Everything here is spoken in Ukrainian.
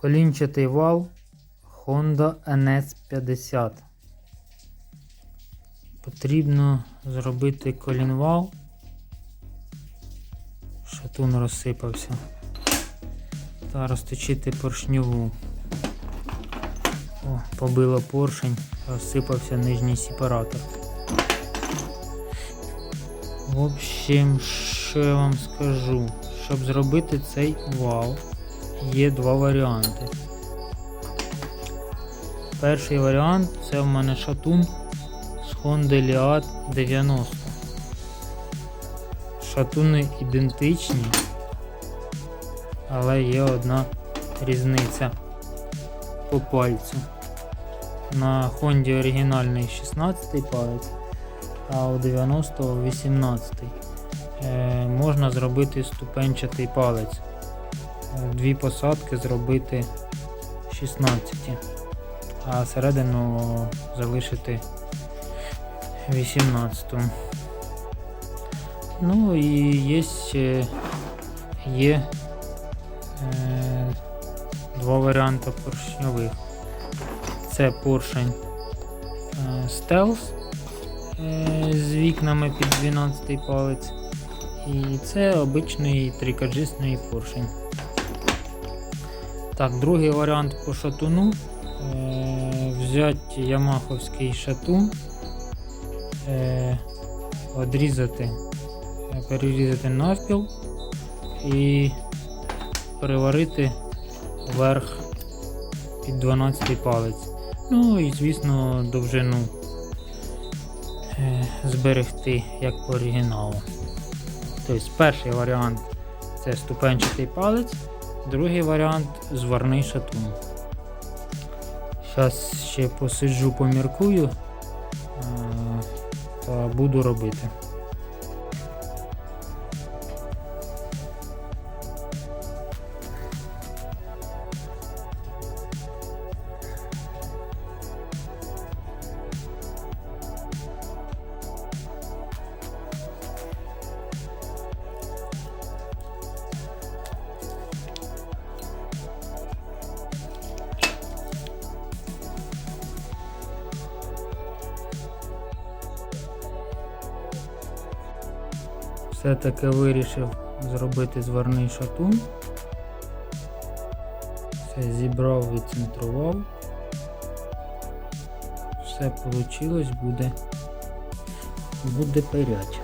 Колінчатий вал Honda NS50. Потрібно зробити колінвал. Шатун розсипався. Та розточити поршньову. О, побило поршень, розсипався нижній сепаратор. В общем, що я вам скажу? Щоб зробити цей вал, є два варіанти. Перший варіант це в мене шатун з Honda Liad 90. Шатуни ідентичні, але є одна різниця по пальцю. На Honda оригінальний 16 палець, а у 90 18. Е, можна зробити ступенчатий палець. Е, Дві посадки зробити 16, а середину залишити 18. Ну і є, є е, два варіанти поршньових. Це поршень е, Stealth е, з вікнами під 12 палець. І це обичний трикаджисний поршень. Так, другий варіант по шатуну. Е, взяти ямаховський шатун, е, одрізати, перерізати навпіл і переварити верх під 12 палець. Ну і звісно довжину е, зберегти як по оригіналу. Тобто перший варіант це ступенчатий палець, другий варіант зварний шатун. Зараз ще посиджу, поміркую та буду робити. Все-таки вирішив зробити зварний шатун. Все зібрав, відцентрував. Все вийшло, буде, буде пирять.